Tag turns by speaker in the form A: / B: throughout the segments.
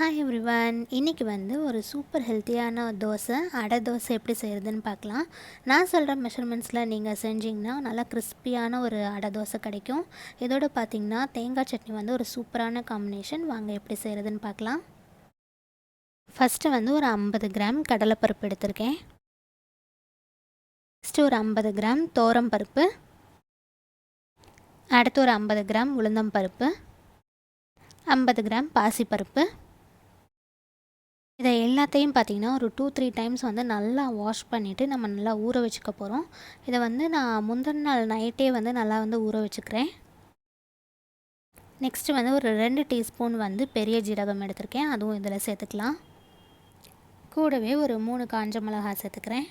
A: Hi everyone இன்றைக்கி வந்து ஒரு சூப்பர் ஹெல்த்தியான தோசை அடை தோசை எப்படி செய்கிறதுன்னு பார்க்கலாம். நான் சொல்கிற மெஷர்மெண்ட்ஸில் நீங்கள் செஞ்சிங்கன்னா நல்லா கிறிஸ்பியான ஒரு அடை தோசை கிடைக்கும். இதோடு பார்த்திங்கன்னா தேங்காய் சட்னி வந்து ஒரு சூப்பரான காம்பினேஷன் வாங்க எப்படி செய்கிறதுன்னு பார்க்கலாம். ஃபஸ்ட்டு வந்து ஒரு ஐம்பது கிராம் கடலைப்பருப்பு எடுத்திருக்கேன். ஃபஸ்ட்டு ஒரு ஐம்பது கிராம் தோரம் பருப்பு. அடுத்து ஒரு ஐம்பது கிராம் உளுந்தம் பருப்பு. ஐம்பது கிராம் பாசிப்பருப்பு. இதை எல்லாத்தையும் பார்த்திங்கன்னா ஒரு டூ த்ரீ டைம்ஸ் வந்து நல்லா வாஷ் பண்ணிவிட்டு நம்ம நல்லா ஊற வச்சுக்க போகிறோம் இதை வந்து நான் முந்தின நாள் நைட்டே வந்து நல்லா வந்து ஊற வச்சுக்கிறேன். நெக்ஸ்ட்டு வந்து ஒரு ரெண்டு டீஸ்பூன் வந்து பெரிய ஜீரகம் எடுத்திருக்கேன். அதுவும் இதில் சேர்த்துக்கலாம். கூடவே ஒரு மூணு காஞ்ச மிளகா சேர்த்துக்கிறேன்.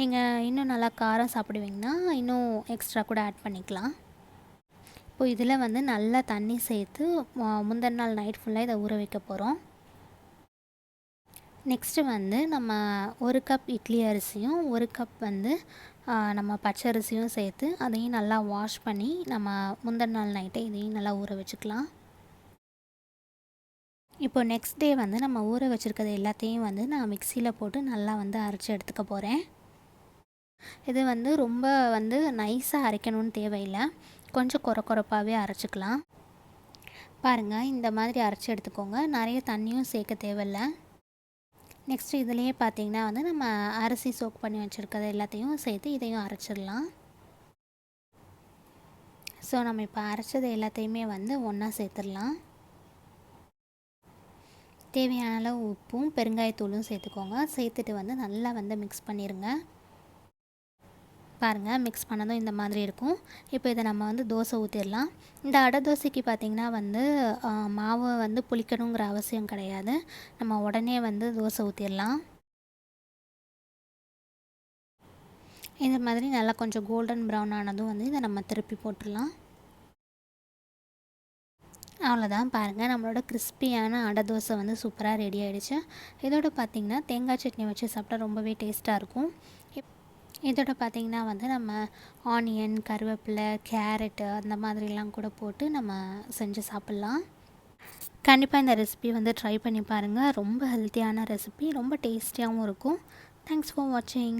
A: நீங்கள் இன்னும் நல்லா காரம் சாப்பிடுவீங்கன்னா இன்னும் எக்ஸ்ட்ரா கூட ஆட் பண்ணிக்கலாம். இப்போது இதில் வந்து நல்லா தண்ணி சேர்த்து முந்தின நாள் நைட் ஃபுல்லாக இதை ஊற வைக்க போகிறோம் நெக்ஸ்ட்டு வந்து நம்ம ஒரு கப் இட்லி அரிசியும் ஒரு கப் வந்து நம்ம பச்சை அரிசியும் சேர்த்து அதையும் நல்லா வாஷ் பண்ணி நம்ம முந்தின நாள் நைட்டே இதையும் நல்லா ஊற வச்சுக்கலாம். இப்போ நெக்ஸ்ட் டே வந்து நம்ம ஊற வச்சுருக்கிறது எல்லாத்தையும் வந்து நான் மிக்சியில் போட்டு நல்லா வந்து அரைச்சி எடுத்துக்க போகிறேன் இது வந்து ரொம்ப வந்து நைஸாக அரைக்கணும்னு தேவையில்லை. கொஞ்சம் குறை குறைப்பாகவே அரைச்சிக்கலாம். பாருங்கள் இந்த மாதிரி அரைச்சி எடுத்துக்கோங்க. நிறைய தண்ணியும் சேர்க்க தேவையில்லை. நெக்ஸ்ட்டு இதுலேயே பார்த்திங்கன்னா வந்து நம்ம அரிசி சோக் பண்ணி வச்சுருக்கிறது எல்லாத்தையும் சேர்த்து இதையும் அரைச்சிடலாம். ஸோ நம்ம இப்போ அரைச்சது எல்லாத்தையுமே வந்து ஒன்றா சேர்த்துடலாம். தேவையான அளவு உப்பும் பெருங்காயத்தூளும் சேர்த்துக்கோங்க. சேர்த்துட்டு வந்து நல்லா வந்து மிக்ஸ் பண்ணிடுங்க பாருங்கள் மிக்ஸ் பண்ணதும் இந்த மாதிரி இருக்கும். இப்போ இதை நம்ம வந்து தோசை ஊற்றிடலாம் இந்த அடை தோசைக்கு பார்த்திங்கன்னா வந்து மாவு வந்து புளிக்கணுங்கிற அவசியம் கிடையாது. நம்ம உடனே வந்து தோசை ஊற்றிடலாம் இந்த மாதிரி நல்லா கொஞ்சம் கோல்டன் ப்ரௌன் ஆனதும் வந்து இதை நம்ம திருப்பி போட்டுடலாம். அவ்வளோதான் பாருங்கள் நம்மளோட கிறிஸ்பியான அடை தோசை வந்து சூப்பராக ரெடி ஆகிடுச்சு இதோட பார்த்திங்கன்னா தேங்காய் சட்னி வச்சு சாப்பிட்டா ரொம்பவே டேஸ்ட்டாக இருக்கும். இதோட பார்த்திங்கன்னா வந்து நம்ம ஆனியன் கருவேப்பிலை கேரட்டு அந்த மாதிரிலாம் கூட போட்டு நம்ம செஞ்சு சாப்பிட்லாம். கண்டிப்பாக இந்த ரெசிபி வந்து ட்ரை பண்ணி பாருங்கள் ரொம்ப ஹெல்த்தியான ரெசிபி ரொம்ப டேஸ்டியாகவும் இருக்கும். தேங்க்ஸ் ஃபார் வாட்சிங்